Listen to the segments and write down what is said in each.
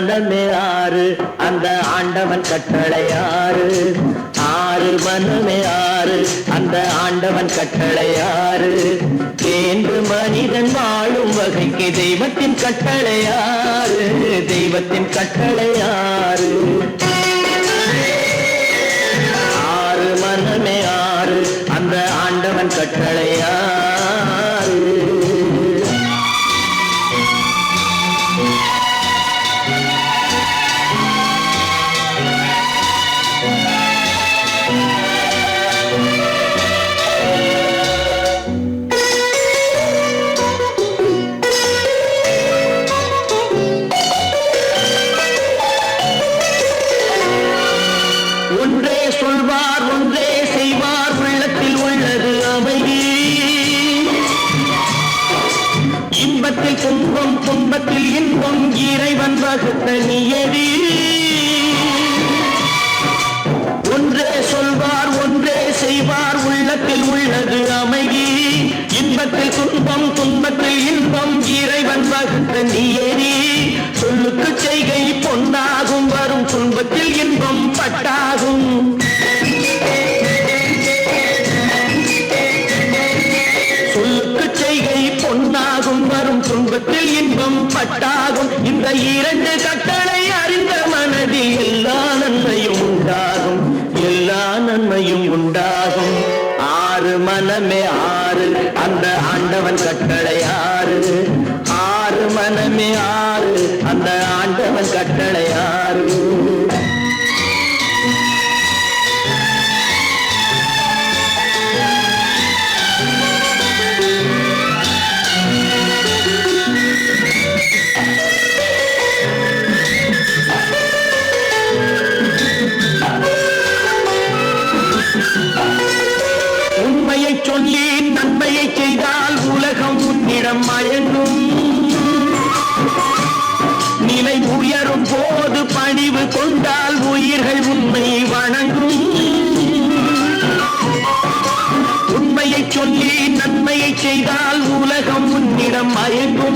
மனமே ஆறு அந்த ஆண்டவன் கட்டளை ஆறு. ஆறு மனமே ஆறு அந்த ஆண்டவன் கட்டளை ஆறு. என்று மனிதன் வாழும் வகைக்கு தெய்வத்தின் கட்டளை ஆறு தெய்வத்தின் கட்டளை ஆறு. இன்பத்தில் துன்பம் துன்பத்தில் இன்பம் இறைவன் வகுத்த நியதி. இரண்டு கட்டளை அறிந்த மனதில் எல்லா நன்மையும் உண்டாகும். எல்லா நன்மையும் உண்டாகும். ஆறு மனமே ஆறு அந்த ஆண்டவன் கட்டளை ஆறு. ஆறு மனமே ஆறு அந்த ஆண்டவன் கட்டளை சொல்லி நன்மையை செய்தால் உலகம் உன்னிடம் மயங்கும். நிலை உயரும் போது பணிவு கொண்டால் உயிர்கள் உண்மை வணங்கும். உண்மையை சொல்லி நன்மையை செய்தால் உலகம் உன்னிடம் மயங்கும்.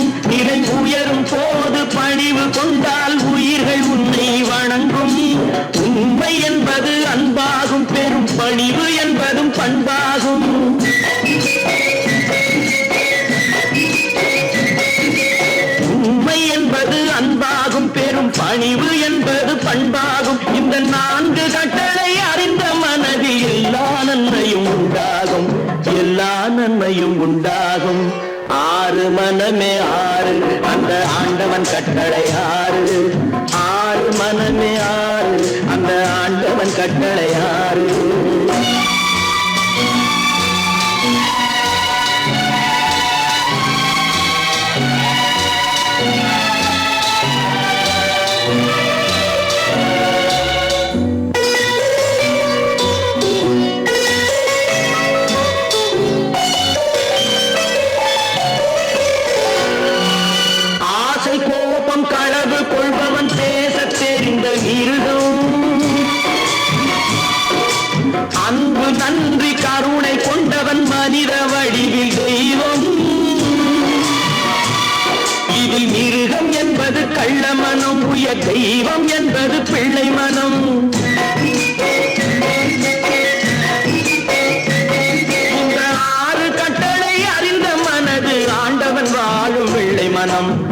பணிவு என்பது பண்பாகும். இந்த நான்கு கட்டளை அறிந்த மனதில் எல்லா நன்மையும் உண்டாகும். எல்லா நன்மையும் உண்டாகும். ஆறு மனமே ஆறு அந்த ஆண்டவன் கட்டளை ஆறு. ஆறு மனமே ஆறு அந்த ஆண்டவன் கட்டளை ஆறு. பேசத் தெரிந்த அன்பு நன்றி கருணை கொண்டவன் மனித வடிவில் தெய்வம். இதில் மிருகம் என்பது கள்ள மனம் உய தெய்வம் என்பது பிள்ளை மனம். இந்த ஆறு கட்டளை அறிந்த மனது ஆண்டவன் வாழும் பிள்ளை மனம்.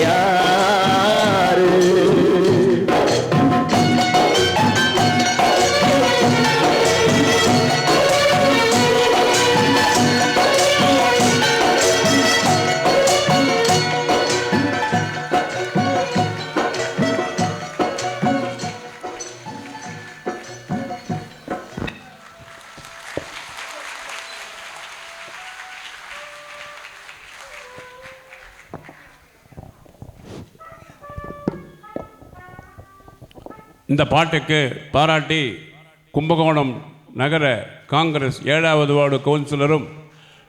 இந்த பாட்டுக்கு பாராட்டி கும்பகோணம் நகர காங்கிரஸ் ஏழாவது வார்டு கவுன்சிலரும்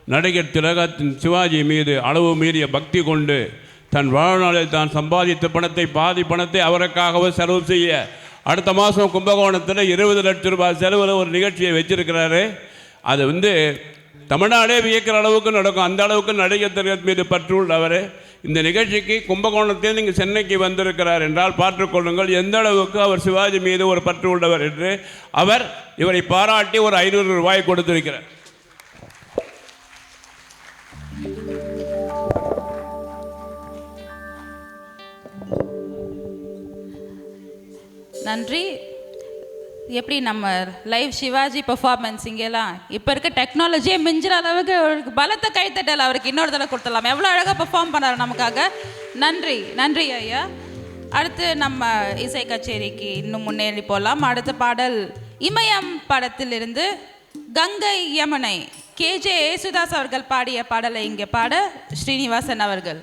நடிகர் திலகத்தின் சிவாஜி மீது அளவு மீறிய பக்தி கொண்டு தன் வாழ்நாளில் தான் சம்பாதித்த பணத்தை பாதி பணத்தை அவருக்காகவே செலவு செய்ய அடுத்த மாதம் கும்பகோணத்தில் இருபது லட்சம் ரூபாய் செலவில் ஒரு நிகழ்ச்சியை வச்சிருக்கிறாரு. அது வந்து தமிழ்நாடே வியக்கிற அளவுக்கு நடக்கும். அந்த அளவுக்கு நடிகர் திலகத் மீது பற்று உள்ளவர் இந்த நிகழ்ச்சிக்கு கும்பகோணத்தில் நீங்கள் சென்னைக்கு வந்திருக்கிறார் என்றால் பார்த்துக்கொள்ளுங்கள் எந்த அளவுக்கு அவர் சிவாஜி மீது ஒரு பற்று உள்ளவர் என்று அவர் இவரை பாராட்டி ஒரு ஐநூறு ரூபாய் கொடுத்திருக்கிறார். நன்றி. எப்படி நம்ம லைவ் சிவாஜி பெர்ஃபார்மன்ஸ் இங்கெல்லாம்? இப்போ இருக்க டெக்னாலஜியே மிஞ்சுற அளவுக்கு அவருக்கு பலத்த கைத்தட்டல் அவருக்கு இன்னொரு தடவை கொடுத்துடலாம். எவ்வளோ அழகாக பெர்ஃபார்ம் பண்ணார் நமக்காக. நன்றி நன்றி ஐயா. அடுத்து நம்ம இசை கச்சேரிக்கு இன்னும் முன்னேறி போகலாம். அடுத்த பாடல் இமயம் படத்திலிருந்து கங்கை யமுனை. கேஜே ஏசுதாஸ் அவர்கள் பாடிய பாடலை இங்கே பாட ஸ்ரீனிவாசன் அவர்கள்.